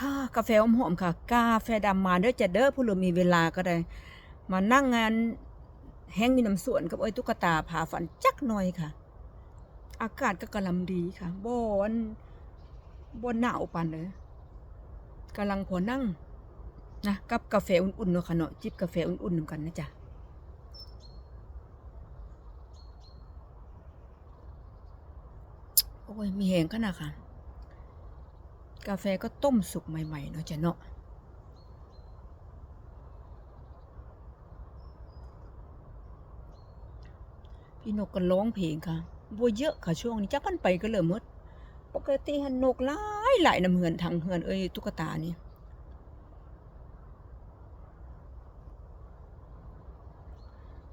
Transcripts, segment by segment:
ฮ่ากาแฟหอมๆค่ะ กาแฟดำมาเด้อจะเด้อผู้เหลมีเวลาก็ได้ มานั่งงานแห้งมีน้ำสวนกับไอ้ตุ๊กตาผาฝันจักหน่อยค่ะ อากาศก็กำลังดีค่ะบอนบ่หนาวปานเลยกำลังพอนั่งนะกับกาแฟอุ่นๆเนาะค่ะเนาะจิบกาแฟอุ่นๆนกันนะจ๊ะโอ้ยมีแหงขนาดค่ะ กาแฟก็ต้มสุกใหม่ๆเนาะจ้ะเนาะพี่นกก็ร้องเพลงค่ะบัวเยอะค่ะช่วงนี้จักกันไปก็เริ่มมด ปกติหันนกหลายหลายน้ำเหือนทางเหือนเอ้ยตุ๊กตานี่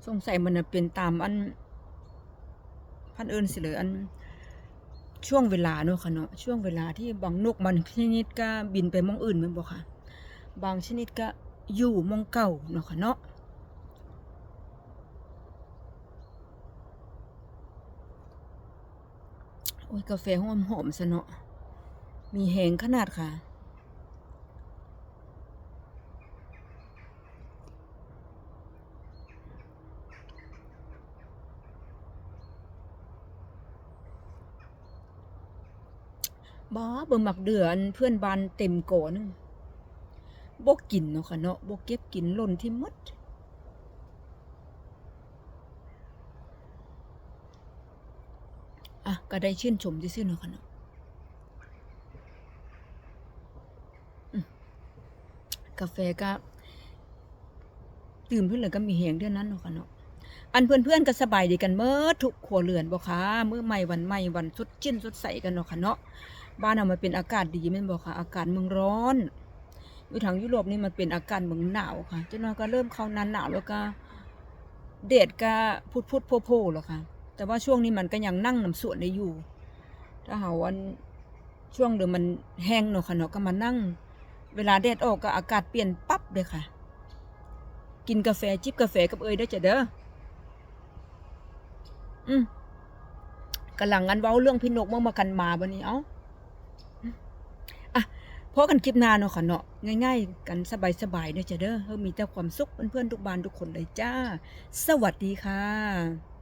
สงสัยมันเป็นตามอันพันเอิญสิเลยอัน ช่วงเวลาเนาะค่ะเนาะช่วงเวลาที่บางนกมันชนิดก็บินไปมองอื่นแม่นบ่ค่ะ บางชนิดก็อยู่มองเก่าเนาะค่ะเนาะโอ้ยกาแฟหอมหอมๆซะเนาะมีแหงขนาดค่ะ บ้าเบิ่งหมักเดือนเพื่อนบ้านเต็มโกอนึงบ่กินเนาะค่ะเนาะบ่เก็บกินหล่นที่มดอะก็ได้ชื่นชมซื่อๆเนาะค่ะเนาะกาแฟก็ตื่มเพื่อนเลยก็มีแหงเดือนนั้นเนาะค่ะเนาะอันเพื่อนๆก็สบายดีกันเมื่อทุกครัวเรือนบ่คะมื้อใหม่วันใหม่วันสดชื่นสดใสกันเนาะค่ะเนาะ บ้านเรามันเป็นอากาศดีแม่นบอกค่ะ อากาศเมืองร้อนอยู่ทางยุโรปนี่มันเป็นอากาศเมืองหนาวค่ะจนน้อยก็เริ่มเข้าหนหนาวแล้วก็เดดก็พุดพุดโพโพแล้วค่ะ แต่ว่าช่วงนี้มันก็ยังนั่งน้ำสวนได้อยู่ ถ้าหาวันช่วงเดือมันแห้งเนาะค่ะเนาะก็มานั่ง เวลาแดดออกก็อากาศเปลี่ยนปั๊บเลยค่ะ กินกาแฟจิบกาแฟกับเอยได้จ้ะเด้ออืมกำลังงันเว้าเรื่องพี่นกเมื่อมากันมาบันนี้เอ้า พบกันคลิปหน้าเนาะค่ะเนาะง่ายๆ กันสบายๆเนาะจ้ะเด้อเฮามีแต่ความสุขเพื่อนๆทุกบ้านทุกคนเลยจ้า สวัสดีค่ะ